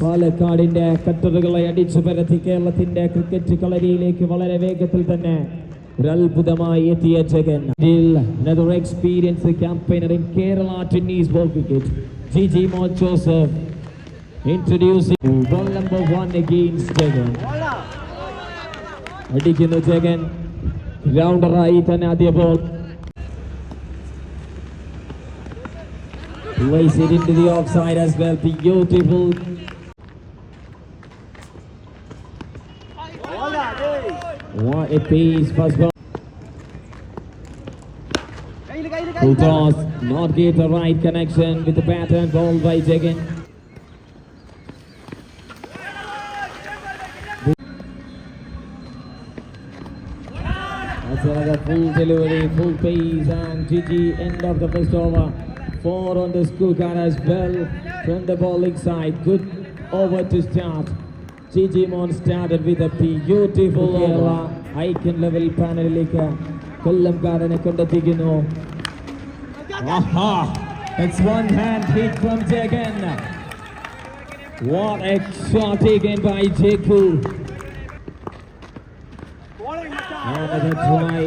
പാലക്കാടിന്റെ കട്ടറുകളെ അടിച്ചു പരത്തി കേരളത്തിന്റെ ക്രിക്കറ്റ് കളരിയിലേക്ക് വളരെ വേഗത്തിൽ തന്നെ ഒരു അത്ഭുതമായി എത്തിയ Jagan another experienced campaigner in Kerala tennis ball cricket Gigi Mo Joseph introducing ball number one against Jagan അടിക്കുന്നു ജഗൻ ഗ്രൗണ്ടറായി തന്നെ ആദ്യ ball Place it into the offside as well. Beautiful. What a piece. First ball. Full toss. Not get the right connection with the and ball by Jagan. That's another full delivery, full pace, and GG end of the first over. Four on the scorecard as well from the bowling side. Good over to start. GG Mon started with a beautiful over. Icon level പാനലിലേക്ക് കൊല്ലംകാരനെ കൊണ്ടെത്തിക്കുന്നു Aaha It's one hand hit from Jagan. What a shot taken by Jeku. Another try.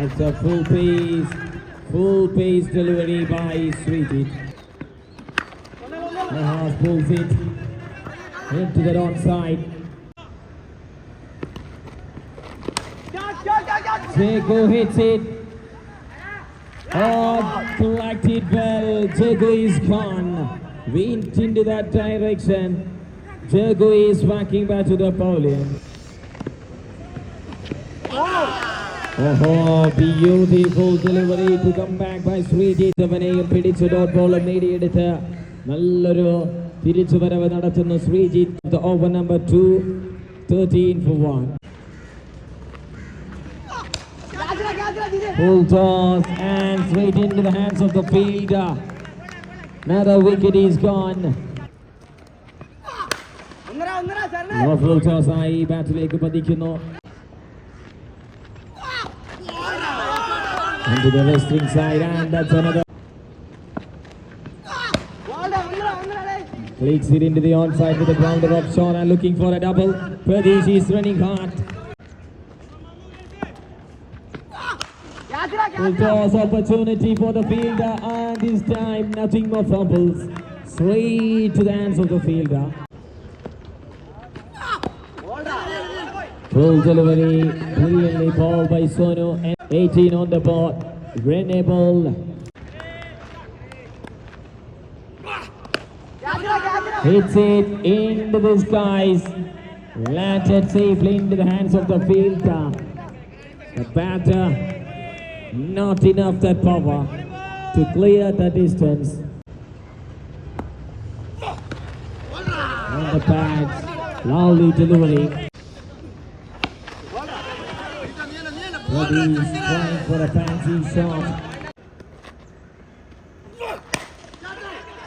That's a full pace, full pace delivery by Sweetit. Nahas pulls it into the onside. Jago hits it. Oh, collected well. Jago is gone. Went into that direction. Jago is walking back to the pavilion. Oh, beautiful delivery to come back by Sweetie. അവനെയും പിടിച്ച് dot ബോളും നേടിയെടുത്ത് നല്ലൊരു തിരിച്ചുവരവ് നടത്തുന്നു Sreejith over number two thirteen four one Full toss and straight into the hands of the fielder. Another wicket is gone. No full toss ആയി ബാറ്റിലേക്ക് പതിക്കുന്നു Into the western side and that's another Flicks it into the onside with a grounder Sean and looking for a double. Pradesh is running hard. Full toss opportunity for the fielder and this time nothing more fumbles. Straight to the hands of the fielder. Full delivery, brilliantly ball by Sonu and 18 on the board. Renable hits it into the skies. Landed safely into the hands of the fielder. The batter, not enough that power to clear the distance. On the pads, lovely delivery. Pradesh trying for a fancy shot.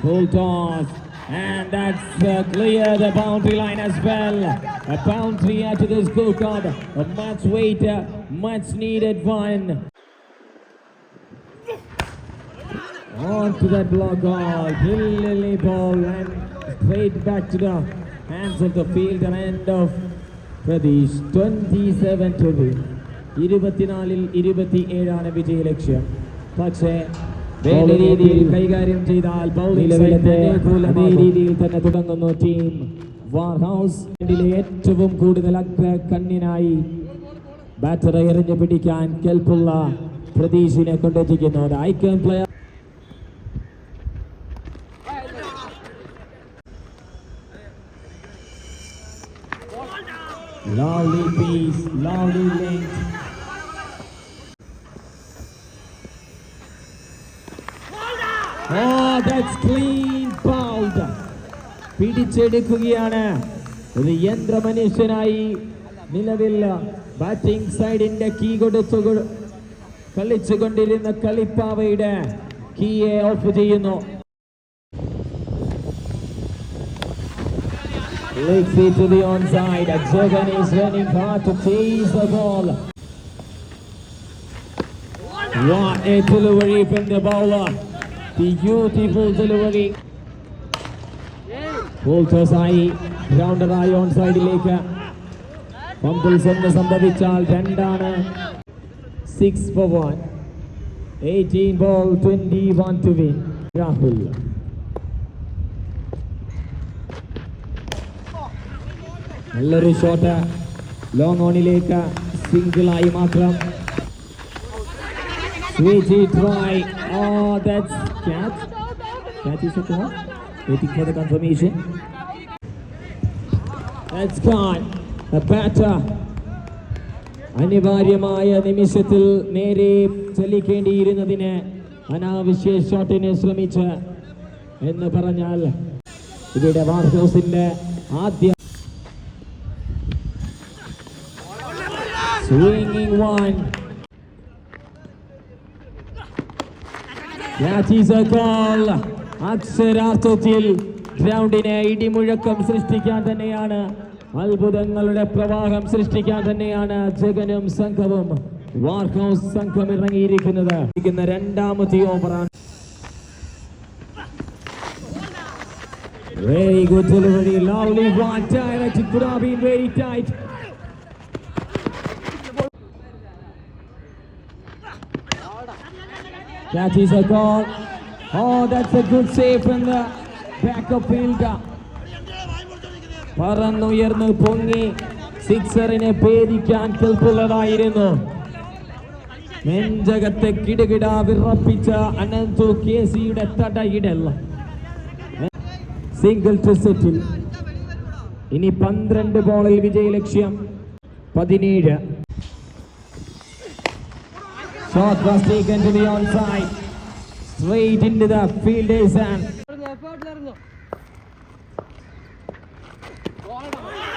Full toss. And that's uh, clear the boundary line as well. A boundary to the scorecard. A much uh, much needed one. On to that block ball. Brilliantly ball and straight back to the hands of the field and end of Pradesh. 27 to win. ഇരുപത്തിനാലിൽ ഇരുപത്തി ഏഴാണ് വിജയ ലക്ഷ്യം. പക്ഷേ വേണ്ട രീതിയിൽ കൈകാര്യം ചെയ്താൽ രീതിയിൽ തന്നെ തുടങ്ങുന്നു ടീം. വാർഹൗസ് ഏറ്റവും കൂടുതൽ അഗ്ര കണ്ണിനായി ബാറ്ററെ എറിഞ്ഞു പിടിക്കാൻ കെൽപ്പുള്ള പ്രതീഷിനെ കൊണ്ടെത്തിക്കുന്നു. Icon player. Lovely piece, lovely length. Oh, that's clean bowled. പിടിച്ചെടുക്കുകയാണ് ഒരു യന്ത്രമനുഷ്യനായി നിലവിൽ ബാറ്റിംഗ് സൈഡിന്റെ കീ കൊടുത്തു കളിച്ചുകൊണ്ടിരുന്ന കളിപ്പാവയുടെ കീയെ ഓഫ് ചെയ്യുന്നു Leaks it to the onside. Jagan is running hard to chase the ball. What a delivery from the bowler. Beautiful delivery. Full toss ആയി ഗ്രൗണ്ടറായി ഓൺ സൈഡിലേക്ക് ഫംബിൾസ് എന്ന് സംഭവിച്ചാൽ രണ്ടാണ് six four one eighteen ball twenty one to win Rahul നല്ലൊരു shot long ഓണിലേക്ക് സിംഗിളായി മാത്രം Switchy try. Oh, that's catch. Catch is call. Waiting for the confirmation. That's gone. The batter. അനിവാര്യമായ നിമിഷത്തിൽ നേരെ ചലിക്കേണ്ടിയിരുന്നതിന് അനാവശ്യ ഷോട്ടിനെ ശ്രമിച്ച് എന്ന് പറഞ്ഞാൽ ഇവിടെ വാർഹൗസിന്റെ ആദ്യ സ്വിംഗിങ് വൺ Goal. അക്ഷരാർത്ഥത്തിൽ ഗ്രൗണ്ടിനെ ഇടിമുഴക്കം സൃഷ്ടിക്കാൻ തന്നെയാണ്. അത്ഭുതങ്ങളുടെ പ്രവാഹം സൃഷ്ടിക്കാൻ തന്നെയാണ് ജഗനും സംഘവും. വാർഹൗസ് സംഘം ഇറങ്ങിയിരിക്കുന്നത്. രണ്ടാമത്തെ ഓവറാണ്. Very good delivery, lovely. One, directed been very tight. That is a goal. Oh, that's a good save from the backup fielder. പറന്നുയർന്ന് പൊങ്ങി സിക്സറിനെ പേടിക്കാൻ കെൽപ്പുള്ളതായിരുന്നു നെഞ്ചകത്തെ കിടുകിട വിറപ്പിച്ച അനന്തു കെ സിയുടെ തടയിടൽ സിംഗിൾ സെറ്റിൽ ഇനി പന്ത്രണ്ട് ബോളിൽ വിജയലക്ഷ്യം. പതിനേഴ്. Shot was taken to the onside. Straight into the fielder's hand.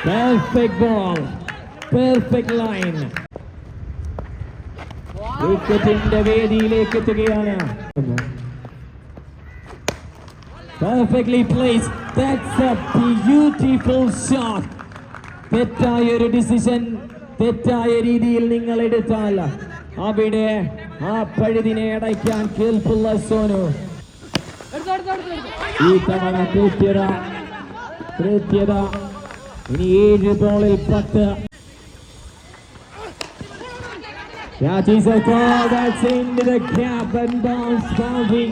Perfect ball. Perfect line. വിക്കറ്റിന്റെ വേദിയിലേക്ക് എത്തുകയാണ് Perfectly placed. That's a beautiful shot. തെറ്റായ ഒരു ഡിസിഷൻ തെറ്റായ രീതിയിൽ നിങ്ങൾ എടുത്താൽ അവിടെ ആ പഴുതിനെ അടയ്ക്കാൻ കേൾപ്പുള്ള സോനു ഈ തവണ കൃത്യത കൃത്യത ഇനി ഏഴ് ബോളിൽ പത്ത് That is a call that's into the cap and bounce boundary.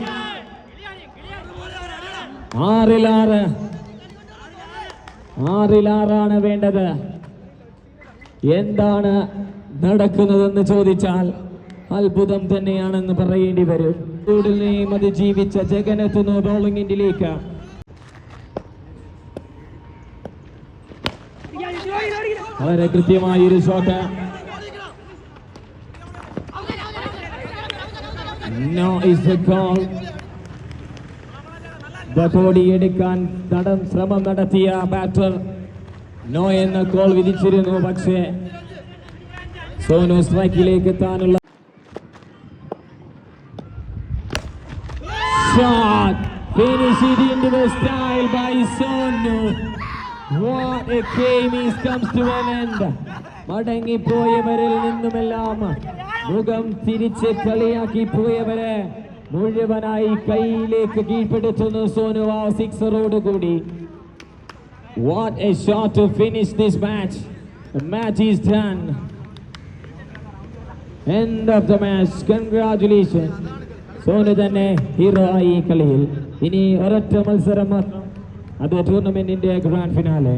ആറിലാറ് ആറിലാറാണ് വേണ്ടത് എന്താണ് നടക്കുന്നതെന്ന് ചോദിച്ചാൽ അത്ഭുതം തന്നെയാണെന്ന് പറയേണ്ടി വരും. ചൂടിനെയും അത് ജീവിച്ച ജഗനെത്തുന്നു ബോളിങ്ങിന്റിലേക്ക് വളരെ കൃത്യമായ ഒരു ഷോട്ട് ബോഡി എടുക്കാൻ തടം ശ്രമം നടത്തിയ ബാറ്റർ നോ എന്ന കോൾ വിധിച്ചിരുന്നു പക്ഷേ സോനു സ്ട്രൈക്കിലേക്ക് എത്താനുള്ള shot finish it into the style by Sonu what a game is comes to an end മടങ്ങിപ്പോയവരിൽ നിന്നുമെല്ലാം മുഖം തിരിച്ച് കളിയാക്കി പോയവരെ മുഴുവനായി കൈയിലേക്ക് കീഴ്പ്പെടുത്തുന്നു സോനു ആ സിക്സറോട് കൂടി What a shot to finish this match. The match is done. End of the match. Congratulations. Sonu തന്നെ hero ആയി കളിയിൽ ഇനി ഒരൊറ്റ മത്സരം മാത്രം അത് ടൂർണമെന്റിന്റെ ഗ്രാൻഡ് ഫിനാലെ